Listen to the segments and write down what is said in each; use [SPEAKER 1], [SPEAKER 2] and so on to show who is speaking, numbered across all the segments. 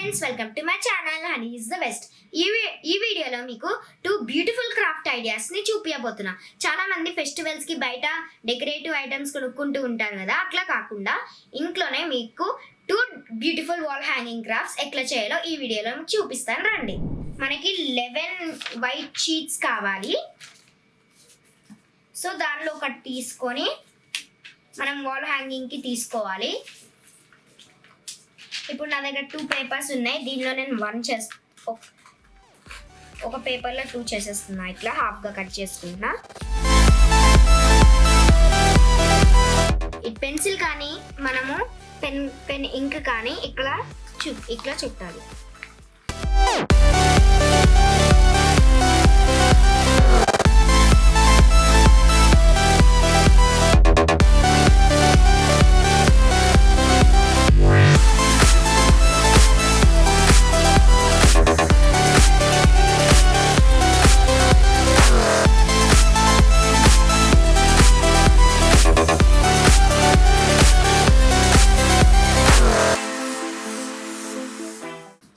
[SPEAKER 1] Friends welcome to my channel honey is the best ఈ వీ- ఈ వీడియోలో మీకు టూ బ్యూటిఫుల్ క్రాఫ్ట్ ఐడియాస్ని చూపించబోతున్నా చాలా మంది ఫెస్టివల్స్కి బయట డెకరేటివ్ ఐటమ్స్ కొనుక్కుంటూ ఉంటారు కదా అట్లా కాకుండా ఇంట్లోనే మీకు two beautiful wall hanging crafts ఎట్లా చేయాలో ఈ వీడియోలో మీకు చూపిస్తాను రండి. మనకి లెవెన్ వైట్ షీట్స్ కావాలి. సో దానిలో ఒకటి తీసుకొని మనం వాల్ హ్యాంగింగ్కి తీసుకోవాలి. ఇప్పుడు నా దగ్గర టూ పేపర్స్ ఉన్నాయి. దీనిలో నేను వన్ చేస్ ఒక- పేపర్లో టూ చేసేస్తున్నా. ఇట్లా హాఫ్గా కట్ చేసుకుంటున్నా ఈ పెన్సిల్ కానీ మనము పెన్ పెన్ ఇంక్ కానీ ఇక్కడ చు ఇట్లా చుట్టాలి.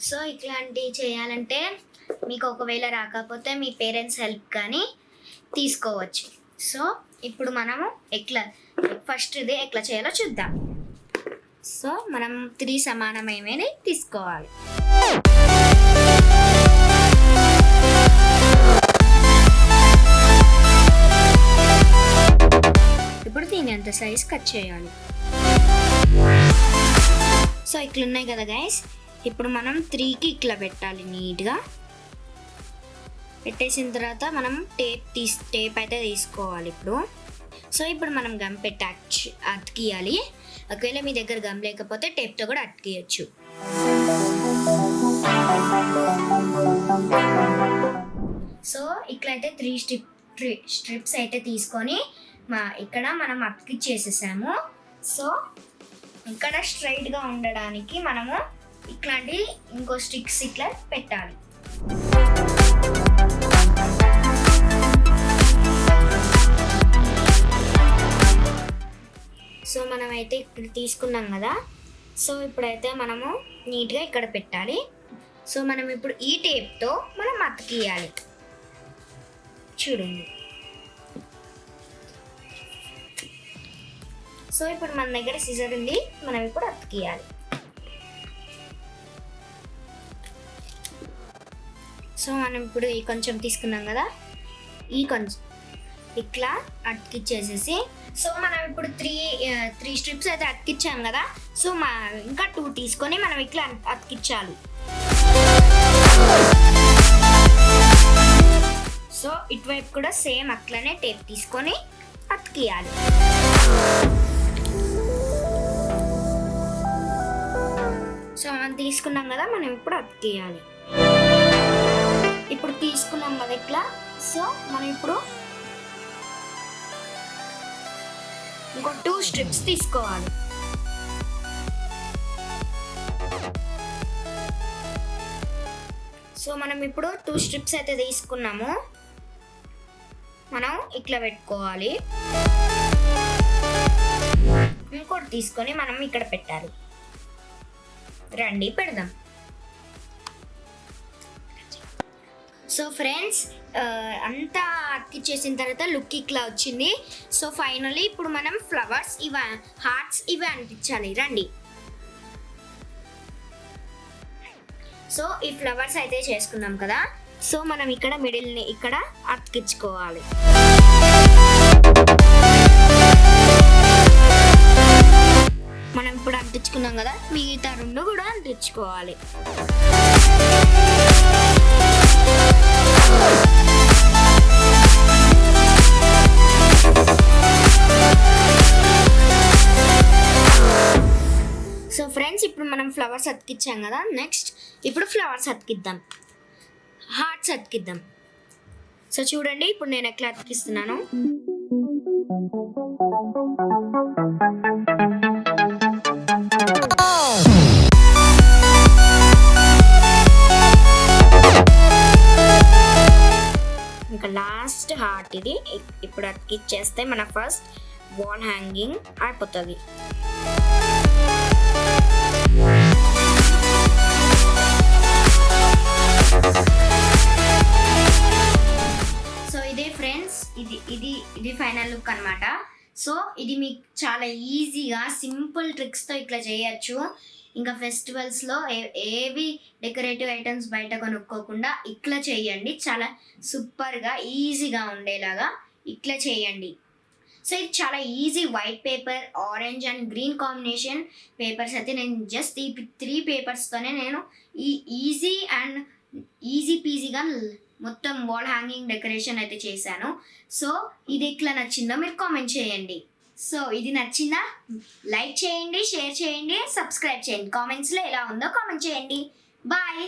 [SPEAKER 1] సో ఇట్లాంటివి చేయాలంటే మీకు ఒకవేళ రాకపోతే మీ పేరెంట్స్ హెల్ప్ కానీ తీసుకోవచ్చు. సో ఇప్పుడు మనము ఎట్లా ఫస్ట్ ఇది ఎట్లా చేయాలో చూద్దాం. సో మనం త్రీ సమానమైనవి తీసుకోవాలి. ఇప్పుడు దీని అంత సైజ్ కట్ చేయాలి. సో ఇట్లున్నాయి కదా గైస్ ఇప్పుడు మనం త్రీకి ఇట్లా పెట్టాలి నీట్గా. పెట్టేసిన తర్వాత మనం టేప్ తీస్ టేప్ అయితే తీసుకోవాలి ఇప్పుడు. సో ఇప్పుడు మనం గమ్ పెట్టి అచ్- అతికియాలి. ఒకవేళ మీ దగ్గర గమ్ లేకపోతే టేప్తో కూడా అతికియచ్చు. సో ఇట్లయితే త్రీ స్ట్రిప్ స్ట్రిప్స్ అయితే తీసుకొని మా ఇక్కడ మనం అతికిచ్చేసేసాము. సో ఇక్కడ స్ట్రైట్గా ఉండడానికి మనము ఇట్లాంటి ఇంకో స్టిక్స్ ఇట్లా పెట్టాలి. సో మనమైతే ఇక్కడ తీసుకున్నాం కదా. సో ఇప్పుడైతే మనము నీట్గా ఇక్కడ పెట్టాలి. సో మనం ఇప్పుడు ఈ టేప్తో మనం అతికియాలి. చూడండి. సో ఇప్పుడు మన దగ్గర సిజర్ ఉంది. మనం ఇప్పుడు అతికియాలి. సో మనం ఇప్పుడు ఈ కొంచెం తీసుకున్నాం కదా? ఈ కొంచెం ఇట్లా అతికిచ్చేసేసి సో మనం ఇప్పుడు త్రీ త్రీ స్ట్రిప్స్ అయితే అతికిచ్చాం కదా? సో మా ఇంకా టూ తీసుకొని మనం ఇట్లా అతికిచ్చాలి. సో ఇటువైపు కూడా సేమ్ అట్లనే టేప్ తీసుకొని అతికియాలి. సో మనం తీసుకున్నాం కదా మనం ఇప్పుడు అతికియాలి. ఇప్పుడు తీసుకున్నాం కదా ఇట్లా. సో మనం ఇప్పుడు ఇంకో టూ స్ట్రిప్స్ తీసుకోవాలి. సో మనం ఇప్పుడు టూ స్ట్రిప్స్ అయితే తీసుకున్నాము. మనం ఇట్లా పెట్టుకోవాలి. ఇంకోటి తీసుకొని మనం ఇక్కడ పెట్టాలి. రండి పెడదాం. సో ఫ్రెండ్స్ uh, అంతా అతికిచ్చేసిన తర్వాత లుక్ ఇట్లా వచ్చింది. సో ఫైనలీ ఇప్పుడు మనం ఫ్లవర్స్ ఇవ హార్ట్స్ ఇవి అంటించాలి రండి. సో ఈ ఫ్లవర్స్ అయితే చేసుకున్నాం కదా. సో మనం ఇక్కడ మిడిల్ని ఇక్కడ అతికించుకోవాలి. మనం ఇప్పుడు అంటించుకున్నాం కదా మిగతా రెండు కూడా అంటించుకోవాలి ఫ్లవర్స్ అతికిచ్చాం కదా. నెక్స్ట్ ఇప్పుడు ఫ్లవర్స్ అతికిద్దాం. హార్ట్స్ అతికిద్దాం. సో చూడండి ఇప్పుడు నేను ఎట్లా అతికిస్తున్నాను? ఇంకా లాస్ట్ హార్ట్ ఇది. ఇప్పుడు అతికిచ్చేస్తే మన ఫస్ట్ వాల్ హ్యాంగింగ్ అయిపోతుంది. సో ఇదే ఫ్రెండ్స్ ఇది ఇది ఇది ఫైనల్ లుక్ అనమాట సో ఇది మీకు చాలా ఈజీగా సింపుల్ ట్రిక్స్తో ఇట్లా చేయొచ్చు. ఇంకా ఫెస్టివల్స్లో ఏ ఏవి డెకరేటివ్ ఐటమ్స్ బయట కొనుక్కోకుండా ఇట్లా చేయండి. చాలా సూపర్గా ఈజీగా ఉండేలాగా ఇట్లా చేయండి. సో ఇది చాలా easy white paper orange and green combination papers అయితే నేను జస్ట్ ఈ త్రీ పేపర్స్తోనే నేను ఈ ఈజీ అండ్ ఈజీ పీజీగా మొత్తం వాల్ హ్యాంగింగ్ డెకరేషన్ అయితే చేశాను. సో ఇది ఎట్లా నచ్చిందో మీరు కామెంట్ చేయండి. సో ఇది నచ్చిందా? లైక్ చేయండి షేర్ చేయండి సబ్స్క్రైబ్ చేయండి. కామెంట్స్లో ఎలా ఉందో కామెంట్ చేయండి. బాయ్!